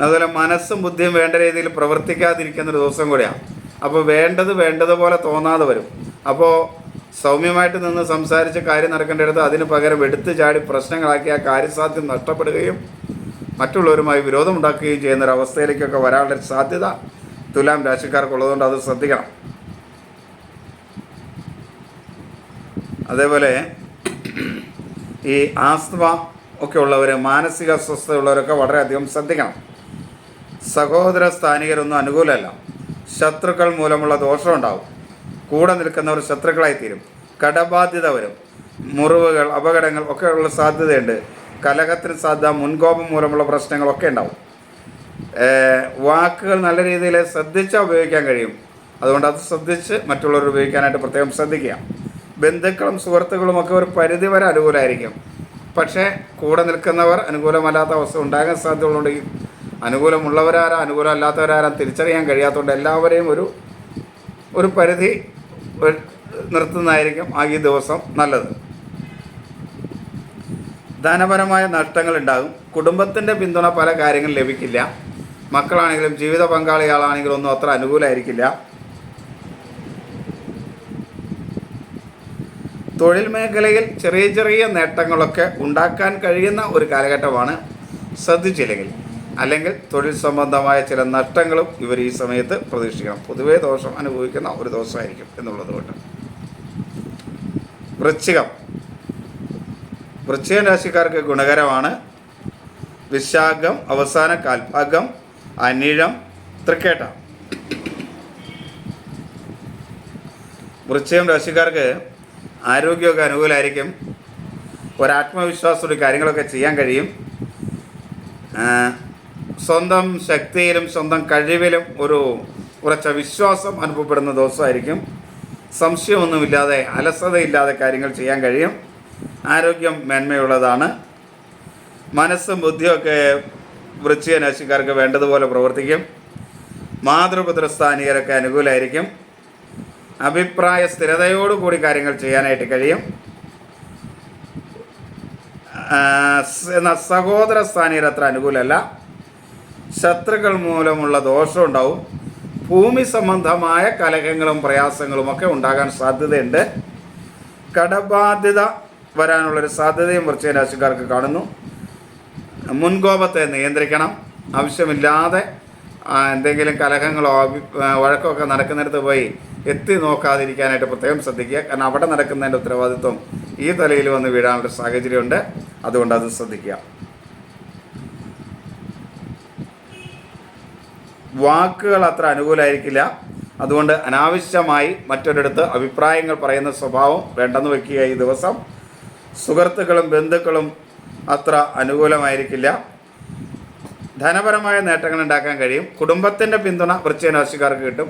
അതുപോലെ മനസ്സും ബുദ്ധിയും വേണ്ട രീതിയിൽ പ്രവർത്തിക്കാതിരിക്കുന്ന ഒരു ദിവസം കൂടിയാണ്. അപ്പോൾ വേണ്ടത് വേണ്ടതുപോലെ തോന്നാതെ വരും. അപ്പോൾ സൗമ്യമായിട്ട് നിന്ന് സംസാരിച്ച് കാര്യം നടക്കേണ്ടടുത്ത് അതിന് പകരം എടുത്തു ചാടി പ്രശ്നങ്ങളാക്കി ആ കാര്യസാധ്യം നഷ്ടപ്പെടുകയും മറ്റുള്ളവരുമായി വിരോധമുണ്ടാക്കുകയും ചെയ്യുന്ന ഒരു അവസ്ഥയിലേക്കൊക്കെ വരാനുള്ള സാധ്യത തുലാം രാശിക്കാർക്കുള്ളതുകൊണ്ട് അത് ശ്രദ്ധിക്കണം. അതേപോലെ ഈ ആസ്മ ഒക്കെ ഉള്ളവർ മാനസിക അസ്വസ്ഥതയുള്ളവരൊക്കെ വളരെയധികം ശ്രദ്ധിക്കണം. സഹോദര സ്ഥാനികരൊന്നും അനുകൂലമല്ല. ശത്രുക്കൾ മൂലമുള്ള ദോഷം ദോഷമുണ്ടാവും കൂടെ നിൽക്കുന്നവർ ശത്രുക്കളായി തീരും കടബാധ്യത വരും. മുറിവുകൾ അപകടങ്ങൾ ഒക്കെ ഉള്ള സാധ്യതയുണ്ട്. കലഹത്തിന് സാധ്യത മുൻകോപം മൂലമുള്ള പ്രശ്നങ്ങളൊക്കെ ഉണ്ടാവും. വാക്കുകൾ നല്ല രീതിയിൽ ശ്രദ്ധിച്ചാൽ ഉപയോഗിക്കാൻ കഴിയും. അതുകൊണ്ട് അത് ശ്രദ്ധിച്ച് മറ്റുള്ളവർ ഉപയോഗിക്കാനായിട്ട് പ്രത്യേകം ശ്രദ്ധിക്കുക. ബന്ധുക്കളും സുഹൃത്തുക്കളും ഒക്കെ ഒരു പരിധി വരെ അനുകൂലമായിരിക്കും പക്ഷേ കൂടെ നിൽക്കുന്നവർ അനുകൂലമല്ലാത്ത അവസ്ഥ ഉണ്ടാകാൻ സാധ്യതകളുണ്ടെങ്കിൽ അനുകൂലമുള്ളവരാരാ അനുകൂലമല്ലാത്തവരാരാ തിരിച്ചറിയാൻ കഴിയാത്തതുകൊണ്ട് എല്ലാവരെയും ഒരു ഒരു പരിധി നിർത്തുന്നതായിരിക്കും ആ ഈ ദിവസം നല്ലത്. ധനപരമായ നഷ്ടങ്ങൾ ഉണ്ടാകും. കുടുംബത്തിന്റെ പിന്തുണ പല കാര്യങ്ങൾ ലഭിക്കില്ല. മക്കളാണെങ്കിലും ജീവിത പങ്കാളികളാണെങ്കിലും ഒന്നും അത്ര അനുകൂലമായിരിക്കില്ല തൊഴിൽ മേഖലയിൽ ചെറിയ ചെറിയ നേട്ടങ്ങളൊക്കെ ഉണ്ടാക്കാൻ കഴിയുന്ന ഒരു കാലഘട്ടമാണ് ശ്രദ്ധിച്ചില്ലെങ്കിൽ അല്ലെങ്കിൽ തൊഴിൽ സംബന്ധമായ ചില നഷ്ടങ്ങളും ഇവർ ഈ സമയത്ത് പ്രതീക്ഷിക്കണം. പൊതുവേ ദോഷം അനുഭവിക്കുന്ന ഒരു ദിവസമായിരിക്കും എന്നുള്ളത് കൊണ്ട്. വൃശ്ചികം. വൃശ്ചിക രാശിക്കാർക്ക് ഗുണകരമാണ് വിശാഖം അവസാന കാൽഭാഗം അനിഴം തൃക്കേട്ട. വൃശ്ചികം രാശിക്കാർക്ക് ആരോഗ്യമൊക്കെ അനുകൂലമായിരിക്കും ഒരാത്മവിശ്വാസത്തോടെ കാര്യങ്ങളൊക്കെ ചെയ്യാൻ കഴിയും. സ്വന്തം ശക്തിയിലും സ്വന്തം കഴിവിലും ഒരു കുറച്ച് വിശ്വാസം അനുഭവപ്പെടുന്ന ദിവസമായിരിക്കും. സംശയമൊന്നുമില്ലാതെ അലസതയില്ലാതെ കാര്യങ്ങൾ ചെയ്യാൻ കഴിയും. ആരോഗ്യം മേന്മയുള്ളതാണ്. മനസ്സും ബുദ്ധിയൊക്കെ വൃശ്ചിക വേണ്ടതുപോലെ പ്രവർത്തിക്കും. മാതൃപുത്രസ്ഥാനികരൊക്കെ അനുകൂലമായിരിക്കും അഭിപ്രായ സ്ഥിരതയോടുകൂടി കാര്യങ്ങൾ ചെയ്യാനായിട്ട് കഴിയും. എന്നാൽ സഹോദര സ്ഥാനീയർ അത്ര അനുകൂലമല്ല ശത്രുക്കൾ മൂലമുള്ള ദോഷം ഉണ്ടാവും. ഭൂമി സംബന്ധമായ കലഹങ്ങളും പ്രയാസങ്ങളും ഒക്കെ ഉണ്ടാകാൻ സാധ്യതയുണ്ട്. കടബാധ്യത വരാനുള്ളൊരു സാധ്യതയും വൃശ്ചിക കാണുന്നു. മുൻകോപത്തെ നിയന്ത്രിക്കണം. ആവശ്യമില്ലാതെ എന്തെങ്കിലും കലഹങ്ങളോ വഴക്കമൊക്കെ നടക്കുന്നിടത്ത് പോയി എത്തി നോക്കാതിരിക്കാനായിട്ട് പ്രത്യേകം ശ്രദ്ധിക്കുക. കാരണം അവിടെ നടക്കുന്നതിന്റെ ഉത്തരവാദിത്വം ഈ തലയിൽ വന്ന് വീഴാനുള്ള സാഹചര്യമുണ്ട്. അതുകൊണ്ട് അത് ശ്രദ്ധിക്കുക. വാക്കുകൾ അത്ര അനുകൂലമായിരിക്കില്ല അതുകൊണ്ട് അനാവശ്യമായി മറ്റൊരിടത്ത് അഭിപ്രായങ്ങൾ പറയുന്ന സ്വഭാവം വേണ്ടെന്ന് വയ്ക്കുക ഈ ദിവസം. സുഹൃത്തുക്കളും ബന്ധുക്കളും അത്ര അനുകൂലമായിരിക്കില്ല. ധനപരമായ നേട്ടങ്ങൾ ഉണ്ടാക്കാൻ കഴിയും. കുടുംബത്തിന്റെ പിന്തുണ വൃശ്ചിക രാശിക്കാർക്ക് കിട്ടും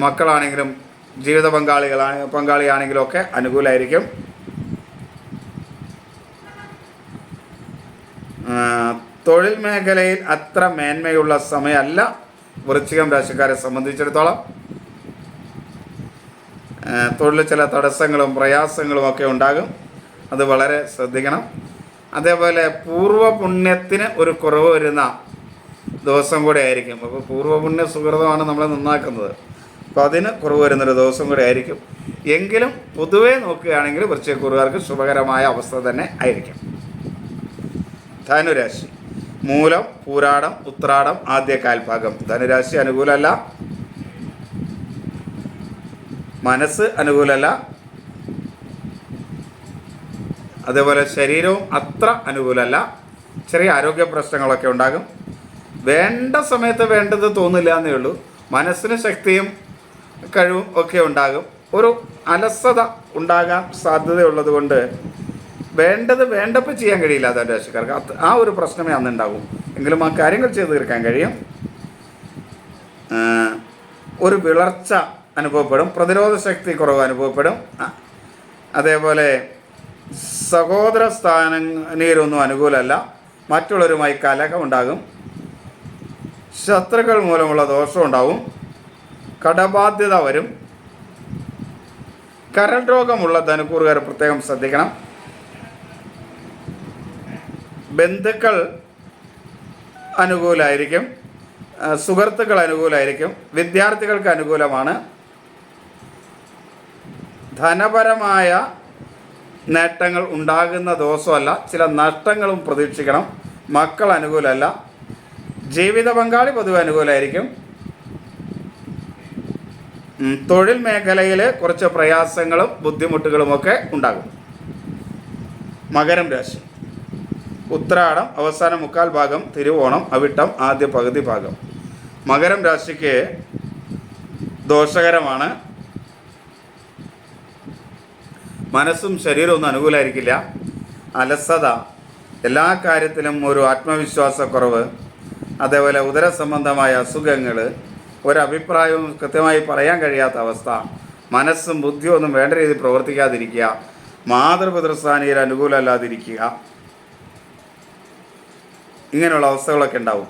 മക്കളാണെങ്കിലും ജീവിത പങ്കാളികളാ പങ്കാളിയാണെങ്കിലും ഒക്കെ അനുകൂലമായിരിക്കും തൊഴിൽ മേഖലയിൽ അത്ര മേന്മയുള്ള സമയമല്ല വൃശ്ചികം രാശിക്കാരെ സംബന്ധിച്ചിടത്തോളം. തൊഴിൽ ചില തടസ്സങ്ങളും പ്രയാസങ്ങളും ഒക്കെ ഉണ്ടാകും. അത് വളരെ ശ്രദ്ധിക്കണം. അതേപോലെ പൂർവ പുണ്യത്തിന് ഒരു കുറവ് വരുന്ന ദിവസം കൂടെ ആയിരിക്കും. അപ്പോൾ പൂർവ പുണ്യ സുഹൃതമാണ് നമ്മളെ നന്നാക്കുന്നത്. അപ്പോൾ അതിന് കുറവ് വരുന്നൊരു ദിവസം കൂടെ ആയിരിക്കും. എങ്കിലും പൊതുവേ നോക്കുകയാണെങ്കിൽ വൃശ്ചികക്കുറുകാർക്ക് ശുഭകരമായ അവസ്ഥ തന്നെ ആയിരിക്കും. ധനുരാശി. മൂലം പൂരാടം ഉത്രാടം ആദ്യ കാൽഭാഗം. ധനുരാശി അനുകൂലമല്ല. മനസ്സ് അനുകൂലമല്ല. അതേപോലെ ശരീരവും അത്ര അനുകൂലമല്ല. ചെറിയ ആരോഗ്യ പ്രശ്നങ്ങളൊക്കെ ഉണ്ടാകും. വേണ്ട സമയത്ത് വേണ്ടത് തോന്നില്ല എന്നേ ഉള്ളൂ. മനസ്സിന് ശക്തിയും കഴിവും ഒക്കെ ഉണ്ടാകും. ഒരു അലസത ഉണ്ടാകാൻ സാധ്യതയുള്ളത് കൊണ്ട് വേണ്ടത് വേണ്ടപ്പോൾ ചെയ്യാൻ കഴിയില്ല അതാണ് രാശിക്കാർക്ക് അത് ആ ഒരു പ്രശ്നമേ അന്നുണ്ടാകും എങ്കിലും ആ കാര്യങ്ങൾ ചെയ്തു തീർക്കാൻ കഴിയും. ഒരു വിളർച്ച അനുഭവപ്പെടും. പ്രതിരോധ ശക്തി കുറവ് അനുഭവപ്പെടും. അതേപോലെ സഹോദര സ്ഥാനീരൊന്നും അനുകൂലമല്ല. മറ്റുള്ളവരുമായി കലഹം ഉണ്ടാകും ശത്രുക്കൾ മൂലമുള്ള ദോഷം ഉണ്ടാവും കടബാധ്യത വരും. കരൾ രോഗമുള്ള ധനുക്കൂറുകാർ പ്രത്യേകം ശ്രദ്ധിക്കണം. ബന്ധുക്കൾ അനുകൂലമായിരിക്കും സുഹൃത്തുക്കൾ അനുകൂലമായിരിക്കും വിദ്യാർത്ഥികൾക്ക് അനുകൂലമാണ്. ധനപരമായ നേട്ടങ്ങൾ ഉണ്ടാകുന്ന ദിവസമല്ല ചില നഷ്ടങ്ങളും പ്രതീക്ഷിക്കണം. മക്കൾ അനുകൂലമല്ല. ജീവിത പങ്കാളി പൊതുവെ അനുകൂലമായിരിക്കും. തൊഴിൽ മേഖലയിൽ കുറച്ച് പ്രയാസങ്ങളും ബുദ്ധിമുട്ടുകളുമൊക്കെ ഉണ്ടാകും. മകരം രാശി. ഉത്രാടം അവസാന മുക്കാൽ ഭാഗം തിരുവോണം അവിട്ടം ആദ്യ പകുതി ഭാഗം. മകരം രാശിക്ക് ദോഷകരമാണ്. മനസ്സും ശരീരവും അനുകൂലമായിരിക്കില്ല അലസത എല്ലാ കാര്യത്തിലും ഒരു ആത്മവിശ്വാസക്കുറവ് അതേപോലെ ഉദര സംബന്ധമായ അസുഖങ്ങൾ ഒരഭിപ്രായവും കൃത്യമായി പറയാൻ കഴിയാത്ത അവസ്ഥ മനസ്സും ബുദ്ധിയും ഒന്നും വേണ്ട രീതിയിൽ പ്രവർത്തിക്കാതിരിക്കുക മാതൃപിതൃസ്ഥാനിയിൽ അനുകൂലമല്ലാതിരിക്കുക. ഇങ്ങനെയുള്ള അവസ്ഥകളൊക്കെ ഉണ്ടാവും.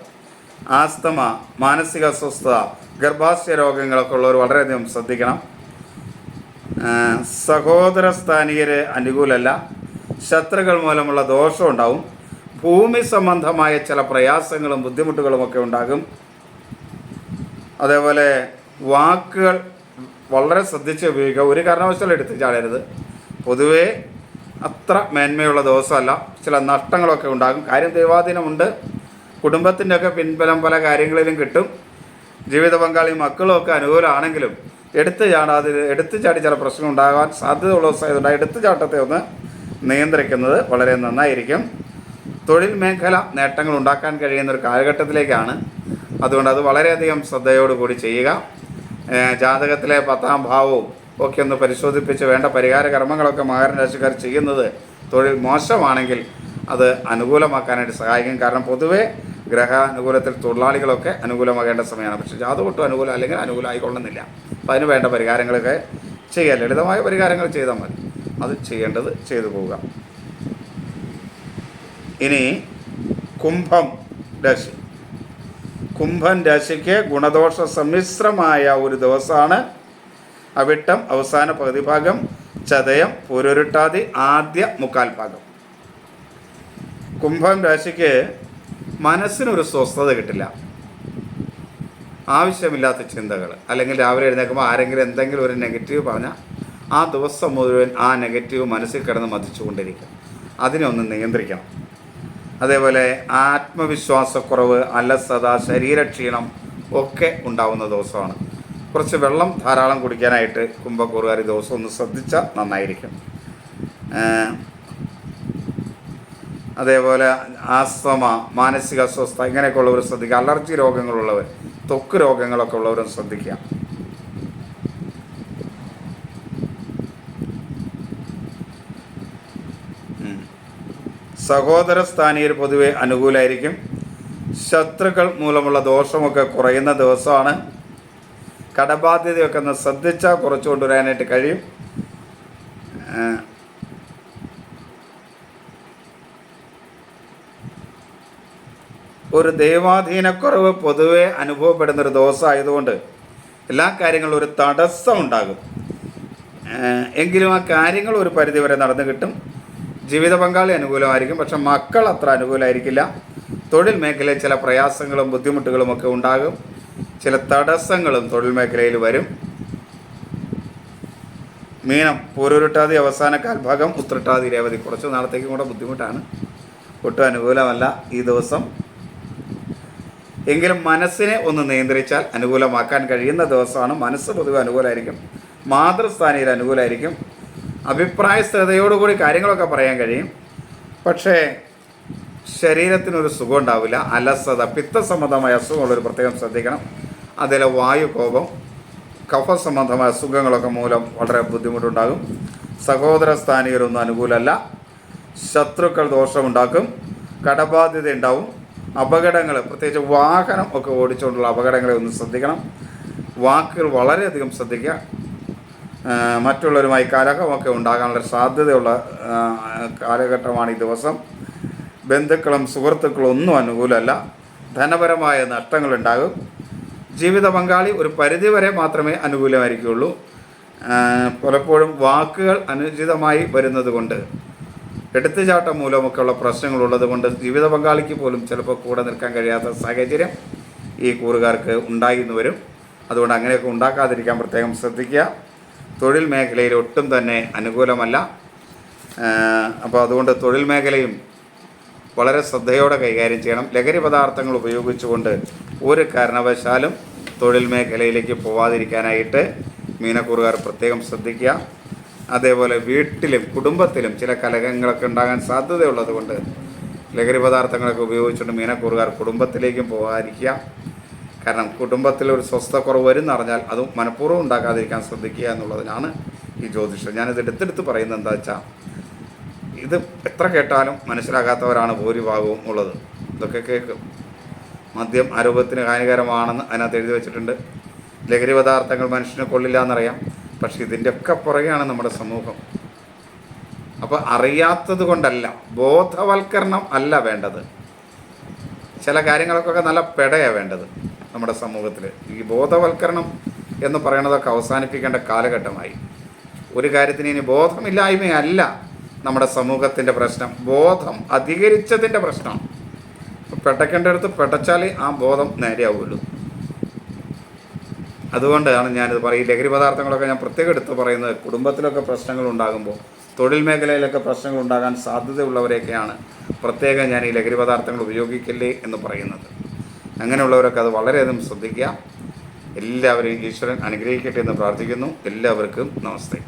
ആസ്തമ മാനസിക അസ്വസ്ഥത ഗർഭാശയ രോഗങ്ങളൊക്കെ ഉള്ളവർ വളരെയധികം ശ്രദ്ധിക്കണം. സഹോദര സ്ഥാനികര് അനുകൂലമല്ല ശത്രുക്കൾ മൂലമുള്ള ദോഷം ഉണ്ടാവും. ഭൂമി സംബന്ധമായ ചില പ്രയാസങ്ങളും ബുദ്ധിമുട്ടുകളും ഒക്കെ ഉണ്ടാകും. അതേപോലെ വാക്കുകൾ വളരെ ശ്രദ്ധിച്ച് ഉപയോഗിക്കുക. ഒരു കാരണവശാലും എടുത്ത് ചാടരുത്. പൊതുവേ അത്ര മേന്മയുള്ള ദിവസമല്ല ചില നഷ്ടങ്ങളൊക്കെ ഉണ്ടാകും. കാര്യം ദൈവാധീനമുണ്ട്. കുടുംബത്തിന്റെ ഒക്കെ പിൻബലം പല കാര്യങ്ങളിലും കിട്ടും. ജീവിത പങ്കാളി മക്കളും ഒക്കെ അനുകൂലമാണെങ്കിലും എടുത്തു ചാടാതെ എടുത്തു ചാടി ചില പ്രശ്നം ഉണ്ടാകാൻ സാധ്യതയുള്ള ദിവസമായതുകൊണ്ട് എടുത്തു ചാട്ടത്തെ ഒന്ന് നിയന്ത്രിക്കുന്നത് വളരെ നന്നായിരിക്കും. തൊഴിൽ മേഖല നേട്ടങ്ങൾ ഉണ്ടാക്കാൻ കഴിയുന്ന ഒരു കാലഘട്ടത്തിലേക്കാണ്. അതുകൊണ്ട് അത് വളരെയധികം ശ്രദ്ധയോടുകൂടി ചെയ്യുക. ജാതകത്തിലെ പത്താം ഭാവവും ഒക്കെ ഒന്ന് പരിശോധിപ്പിച്ച് വേണ്ട പരിഹാര കർമ്മങ്ങളൊക്കെ മകരൻ രാശിക്കാർ ചെയ്യുന്നത് തൊഴിൽ മോശമാണെങ്കിൽ അത് അനുകൂലമാക്കാനായിട്ട് സഹായിക്കും. കാരണം പൊതുവേ ഗ്രഹ അനുകൂലത്തിൽ തൊഴിലാളികളൊക്കെ അനുകൂലമാകേണ്ട സമയമാണ്. പക്ഷേ ജാതകം ഒട്ടും അനുകൂലം അല്ലെങ്കിൽ അനുകൂലമായിക്കൊള്ളുന്നില്ല. അപ്പം അതിന് വേണ്ട പരിഹാരങ്ങളൊക്കെ ചെയ്യുക ലളിതമായ പരിഹാരങ്ങൾ ചെയ്താൽ മതി. അത് ചെയ്യേണ്ടത് ചെയ്തു പോവുക. ഇനി കുംഭം രാശി. കുംഭൻ രാശിക്ക് ഗുണദോഷ സമ്മിശ്രമായ ഒരു ദിവസമാണ്. അവിട്ടം അവസാന പകുതി ഭാഗം ചതയം പൊരുരുട്ടാതി ആദ്യ മുക്കാൽ ഭാഗം. കുംഭം രാശിക്ക് മനസ്സിനൊരു സ്വസ്ഥത കിട്ടില്ല. ആവശ്യമില്ലാത്ത ചിന്തകൾ. അല്ലെങ്കിൽ രാവിലെ എഴുന്നേൽക്കുമ്പോൾ ആരെങ്കിലും എന്തെങ്കിലും ഒരു നെഗറ്റീവ് പറഞ്ഞാൽ ആ ദിവസം മുഴുവൻ ആ നെഗറ്റീവ് മനസ്സിൽ കിടന്ന് മതിച്ചുകൊണ്ടിരിക്കും. അതിനെ ഒന്ന് നിയന്ത്രിക്കണം. അതേപോലെ ആത്മവിശ്വാസക്കുറവ് അലസത ശരീരക്ഷീണം ഒക്കെ ഉണ്ടാവുന്ന ദിവസമാണ്. കുറച്ച് വെള്ളം ധാരാളം കുടിക്കാനായിട്ട് കുംഭക്കൂറുകാർ ദിവസം ഒന്ന് ശ്രദ്ധിച്ചാൽ നന്നായിരിക്കും. അതേപോലെ ആസ്തമ മാനസിക അസ്വസ്ഥ ഇങ്ങനെയൊക്കെ ഉള്ളവർ ശ്രദ്ധിക്കുക. അലർജി രോഗങ്ങളുള്ളവർ ത്വക്ക് രോഗങ്ങളൊക്കെ ഉള്ളവരും ശ്രദ്ധിക്കുക. സഹോദര സ്ഥാനീയർ പൊതുവെ അനുകൂലമായിരിക്കും ശത്രുക്കൾ മൂലമുള്ള ദോഷമൊക്കെ കുറയുന്ന ദിവസമാണ്. കടബാധ്യതയൊക്കെ ഒന്ന് ശ്രദ്ധിച്ചാൽ കുറച്ചു കൊണ്ടുവരാനായിട്ട് കഴിയും. ഒരു ദൈവാധീനക്കുറവ് പൊതുവെ അനുഭവപ്പെടുന്ന ഒരു ദിവസമായതുകൊണ്ട് എല്ലാ കാര്യങ്ങളും ഒരു തടസ്സം ഉണ്ടാകും എങ്കിലും ആ കാര്യങ്ങൾ ഒരു പരിധിവരെ നടന്നു കിട്ടും. ജീവിത പങ്കാളി അനുകൂലമായിരിക്കും പക്ഷെ മക്കൾ അത്ര അനുകൂലമായിരിക്കില്ല തൊഴിൽ മേഖലയിൽ ചില പ്രയാസങ്ങളും ബുദ്ധിമുട്ടുകളും ഒക്കെ ഉണ്ടാകും. ചില തടസ്സങ്ങളും തൊഴിൽ മേഖലയിൽ വരും. മീനം പൂരുരുട്ടാതി അവസാന കാൽഭാഗം ഉത്രട്ടാതി രേവതി. കുറച്ച് നാളത്തേക്കും കൂടെ ബുദ്ധിമുട്ടാണ്. ഒട്ടും അനുകൂലമല്ല ഈ ദിവസം. എങ്കിലും മനസ്സിനെ ഒന്ന് നിയന്ത്രിച്ചാൽ അനുകൂലമാക്കാൻ കഴിയുന്ന ദിവസമാണ്. മനസ്സ് പൊതുവെ അനുകൂലമായിരിക്കും. മാതൃസ്ഥാനയിൽ അനുകൂലമായിരിക്കും. അഭിപ്രായ സ്ഥിരതയോടുകൂടി കാര്യങ്ങളൊക്കെ പറയാൻ കഴിയും. പക്ഷേ ശരീരത്തിനൊരു സുഖം ഉണ്ടാവില്ല അലസത പിത്തസംബന്ധമായ അസുഖങ്ങളൊരു പ്രത്യേകം ശ്രദ്ധിക്കണം. അതിലെ വായുകോപം കഫ സംബന്ധമായ അസുഖങ്ങളൊക്കെ മൂലം വളരെ ബുദ്ധിമുട്ടുണ്ടാകും. സഹോദര സ്ഥാനികരൊന്നും അനുകൂലമല്ല. ശത്രുക്കൾ ദോഷമുണ്ടാക്കും. കടബാധ്യത ഉണ്ടാവും അപകടങ്ങൾ പ്രത്യേകിച്ച് വാഹനം ഒക്കെ ഓടിച്ചുകൊണ്ടുള്ള അപകടങ്ങളെ ഒന്ന് ശ്രദ്ധിക്കണം. വാക്കുകൾ വളരെയധികം ശ്രദ്ധിക്കുക. മറ്റുള്ളവരുമായി കലഹമൊക്കെ ഉണ്ടാകാനുള്ള സാധ്യതയുള്ള കാലഘട്ടമാണ് ഈ ദിവസം. ബന്ധുക്കളും സുഹൃത്തുക്കളും ഒന്നും അനുകൂലമല്ല. ധനപരമായ നഷ്ടങ്ങളുണ്ടാകും. ജീവിത പങ്കാളി ഒരു പരിധിവരെ മാത്രമേ അനുകൂലമായിരിക്കുകയുള്ളൂ. പലപ്പോഴും വാക്കുകൾ അനുചിതമായി വരുന്നത് കൊണ്ട് എടുത്തുചാട്ടം മൂലമൊക്കെയുള്ള പ്രശ്നങ്ങളുള്ളത് കൊണ്ട് ജീവിത പങ്കാളിക്ക് പോലും ചിലപ്പോൾ കൂടെ നിൽക്കാൻ കഴിയാത്ത സാഹചര്യം ഈ കൂറുകാർക്ക് ഉണ്ടായിന്ന് വരും. അതുകൊണ്ട് അങ്ങനെയൊക്കെ ഉണ്ടാക്കാതിരിക്കാൻ പ്രത്യേകം ശ്രദ്ധിക്കുക. തൊഴിൽ മേഖലയിൽ ഒട്ടും തന്നെ അനുകൂലമല്ല. അപ്പോൾ അതുകൊണ്ട് തൊഴിൽ മേഖലയും വളരെ ശ്രദ്ധയോടെ കൈകാര്യം ചെയ്യണം. ലഹരി പദാർത്ഥങ്ങൾ ഉപയോഗിച്ചുകൊണ്ട് ഒരു കാരണവശാലും തൊഴിൽ മേഖലയിലേക്ക് പോവാതിരിക്കാനായിട്ട് മീനക്കൂറുകാർ പ്രത്യേകം ശ്രദ്ധിക്കുക. അതേപോലെ വീട്ടിലും കുടുംബത്തിലും ചില കലഹങ്ങളൊക്കെ ഉണ്ടാകാൻ സാധ്യതയുള്ളത് കൊണ്ട് ലഹരി പദാർത്ഥങ്ങളൊക്കെ ഉപയോഗിച്ചുകൊണ്ട് മീനക്കൂറുകാർ കുടുംബത്തിലേക്കും പോകാതിരിക്കുക. കാരണം കുടുംബത്തിൽ ഒരു സ്വസ്ഥക്കുറവ് വരും അറിഞ്ഞാൽ അത് മനഃപൂർവം ഉണ്ടാക്കാതിരിക്കാൻ ശ്രദ്ധിക്കുക എന്നുള്ളതിനാണ് ഈ ജ്യോതിഷം. ഞാനിത് എടുത്തെടുത്ത് പറയുന്നത് എന്താ വെച്ചാൽ ഇത് എത്ര കേട്ടാലും മനസ്സിലാകാത്തവരാണ് ഭൂരിഭാഗവും ഉള്ളത്. ഇതൊക്കെ കേൾക്കും. മദ്യം ആരോഗ്യത്തിന് ഹാനികരമാണെന്ന് അതിനകത്ത് എഴുതി വെച്ചിട്ടുണ്ട്. ലഹരി പദാർത്ഥങ്ങൾ മനുഷ്യനെ കൊള്ളില്ല എന്നറിയാം. പക്ഷെ ഇതിന്റെ ഒക്കെ പുറകെയാണ് നമ്മുടെ സമൂഹം. അപ്പോൾ അറിയാത്തത് കൊണ്ടല്ല ബോധവൽക്കരണം അല്ല വേണ്ടത്. ചില കാര്യങ്ങൾക്കൊക്കെ നല്ല പെടയാണ് വേണ്ടത് നമ്മുടെ സമൂഹത്തിൽ ഈ ബോധവൽക്കരണം എന്ന് പറയുന്നതൊക്കെ അവസാനിപ്പിക്കേണ്ട കാലഘട്ടമായി. ഒരു കാര്യത്തിന് ഇനി ബോധമില്ലായ്മയല്ല നമ്മുടെ സമൂഹത്തിന്റെ പ്രശ്നം. ബോധം അധികരിച്ചതിന്റെ പ്രശ്നം. പെട്ടക്കേണ്ടടുത്ത് പെട്ടച്ചാലേ ആ ബോധം നേരെയാവുള്ളൂ അതുകൊണ്ടാണ് ഞാനിത് പറയും ലഹരി പദാർത്ഥങ്ങളൊക്കെ ഞാൻ പ്രത്യേകം എടുത്ത് പറയുന്നത് കുടുംബത്തിലൊക്കെ പ്രശ്നങ്ങൾ ഉണ്ടാകുമ്പോൾ തൊഴിൽ മേഖലയിലൊക്കെ പ്രശ്നങ്ങൾ ഉണ്ടാകാൻ സാധ്യതയുള്ളവരെയൊക്കെയാണ് പ്രത്യേകം ഞാൻ ഈ ലഹരി പദാർത്ഥങ്ങൾ ഉപയോഗിക്കില്ലേ എന്ന് പറയുന്നത്. അങ്ങനെയുള്ളവരൊക്കെ അത് വളരെയധികം ശ്രദ്ധിക്കുക. എല്ലാവരെയും ഈശ്വരൻ അനുഗ്രഹിക്കട്ടെ എന്ന് പ്രാർത്ഥിക്കുന്നു. എല്ലാവർക്കും നമസ്തേ.